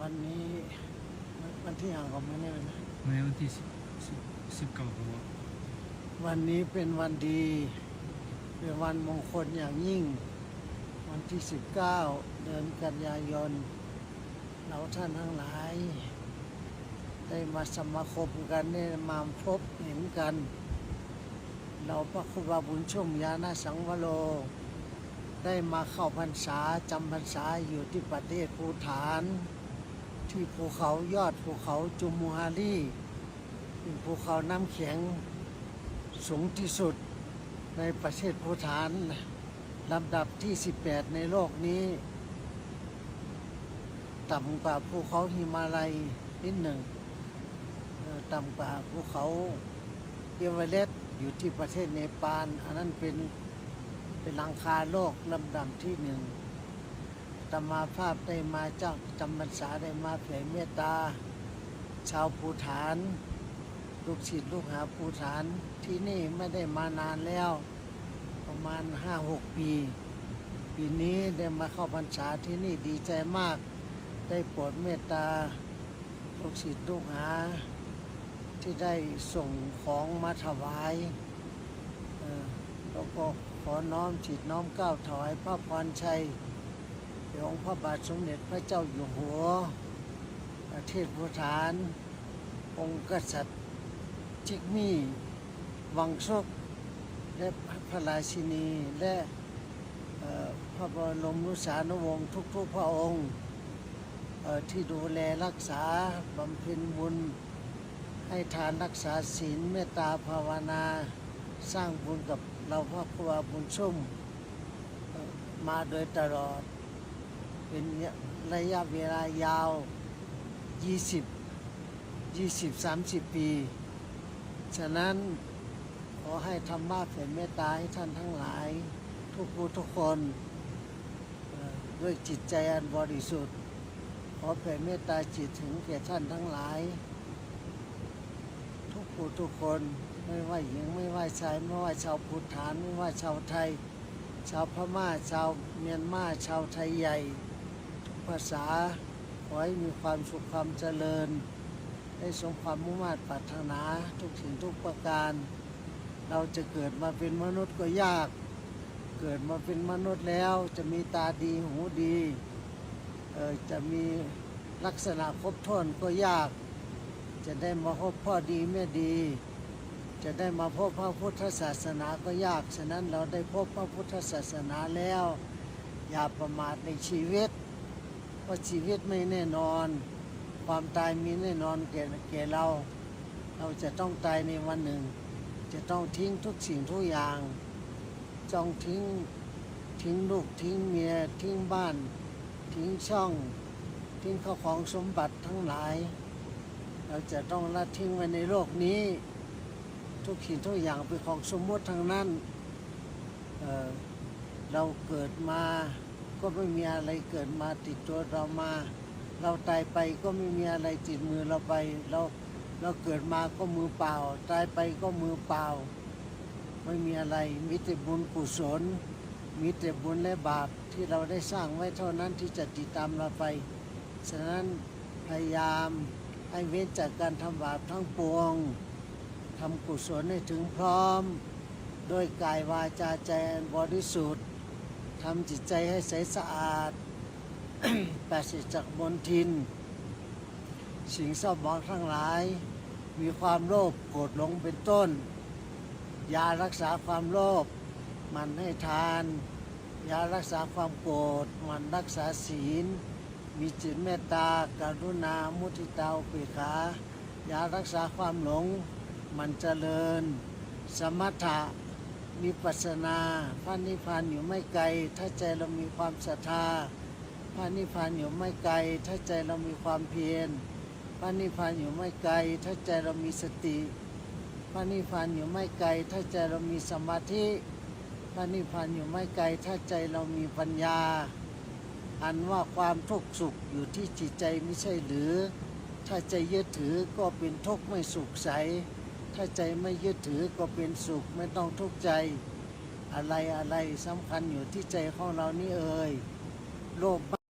วันนี้วันที่ห่างของมันเนี่ยนะในวันที่สิบสิบสิบเก้าครับว่าวันนี้เป็นวันดี เป็นวันมงคลอย่างยิ่ง วันที่19เดือนกันยายน เราท่านทั้งหลาย ได้มาสมาคมกันได้มาพบเห็นกัน เราพระครูบาบุญชุ่มยานาสังวโร ได้มาเข้าพรรษาจำพรรษาอยู่ที่ประเทศภูฐาน ที่ภูเขายอดภูเขาจุมูฮารีเป็นภูเขาน้ำแข็งสูงที่สุดในประเทศภูฐานลำดับที่ 18 ในโลกนี้ ต่ำกว่าภูเขาหิมาลัยนิดหนึ่งต่ำกว่าภูเขาเอเวอเรสต์อยู่ที่ประเทศเนปาล อันนั้นเป็นเป็นลังคาโลกลำดับที่หนึ่ง ตมาภาพได้มาจากจำพรรษาได้มาเผยเมตตา ชาวภูฐาน ลูกศิษย์ลูกหาภูฐานที่นี่ไม่ได้มานานแล้ว ประมาณห้าหกปี ปีนี้ได้มาเข้าพรรษาที่นี่ดีใจมาก ได้โปรดเมตตา ลูกศิษย์ลูกหา ที่ได้ส่งของมาถวายเอ่อแล้วก็ขอน้อมจิตน้อมก้าวถวายพระพรชัย แด่องค์พระบาทสมเด็จพระเจ้าอยู่หัว ประเทศภูฐานองค์กษัตริย์จิกมี่วังชกและพระราชินีและพระบรมนุสานุวงศ์ทุกๆพระองค์ที่ดูแลรักษาบำเพ็ญบุญ ให้ทานรักษาศีลเมตตาภาวนา สร้างบุญกับเราพระครูบาบุญชุ่มมาโดยตลอด เป็นระยะเวลายาว 20 20 30 ปี ฉะนั้นขอให้ธรรมะแผ่เมตตาให้ท่านทั้งหลาย ทุกผู้ทุกคนด้วยจิตใจอันบริสุทธิ์ ขอแผ่เมตตาจิตถึงแก่ท่านทั้งหลาย ทุกผู้ทุกคนไม่ว่าหญิงไม่ว่าชายไม่ว่าชาวพุทธานไม่ว่าชาวไทย ชาวพม่าชาวเมียนมาชาวไทยใหญ่ ภาษา ขอให้มีความสุขความเจริญ ได้สมความมุ่งมั่นปรารถนาทุกสิ่งทุกประการ เราจะเกิดมาเป็นมนุษย์ก็ยาก เกิดมาเป็นมนุษย์แล้วจะมีตาดีหูดีเออจะมีลักษณะครบถ้วนก็ยาก จะได้มาพบพ่อดีแม่ดี จะได้มาพบพระพุทธศาสนาก็ยาก ฉะนั้นเราได้พบพระพุทธศาสนาแล้ว อย่าประมาทในชีวิต เพราชีวิตไม่แน่นอน ความตายมีแน่นอนแก่แก่เรา เราจะต้องตายในวันหนึ่ง จะต้องทิ้งทุกสิ่งทุกอย่างจองทิ้งทิ้งลูกทิ้งเมียทิ้งบ้าน ทิ้งช่อง ทิ้งข้าวของสมบัติทั้งหลาย เราจะต้องละทิ้งไว้ในโลกนี้ ทุกสิ่งทุกอย่างเป็นของสมมติทั้งนั้นเเราเกิดมา ก็ไม่มีอะไรเกิดมาติดตัวเรามา เราตายไปก็ไม่มีอะไรติดมือเราไป เราเราเกิดมาก็มือเปล่า ตายไปก็มือเปล่า ไม่มีอะไรมีแต่บุญกุศลมีแต่บุญและบาปที่เราได้สร้างไว้เท่านั้นที่จะติดตามเราไป ฉะนั้นพยายามให้เว้นจากการทำบาปทั้งปวงทำกุศลให้ถึงพร้อม โดยกายวาจาใจบริสุทธิ์ ทำจิตใจให้ใสสะอาดปราศจากมลทิน สิ่งเศร้าหมองทั้งหลาย มีความโลภโกรธหลงเป็นต้น ยารักษาความโลภมันให้ทาน ยารักษาความโกรธมันรักษาศีล มีจิตเมตตาการุณามุทิตาอุเบกขายารักษาความหลง มันเจริญ สมถะ มีปัสสนาพระนิพพานอยู่ไม่ไกล ถ้าใจเรามีความศรัทธาพระนิพพานอยู่ไม่ไกล ถ้าใจเรามีความเพียรพระนิพพานอยู่ไม่ไกล ถ้าใจเรามีสติพระนิพพานอยู่ไม่ไกล ถ้าใจเรามีสมาธิพระนิพพานอยู่ไม่ไกล ถ้าใจเรามีปัญญา อันว่าความทุกข์สุขอยู่ที่จิตใจไม่ใช่หรือ ถ้าใจยึดถือก็เป็นทุกข์ไม่สุขใส ถ้าใจไม่ยึดถือก็เป็นสุขไม่ต้องทุกข์ใจ อะไรอะไรสำคัญอยู่ที่ใจของเรานี่เอ่ยโลภ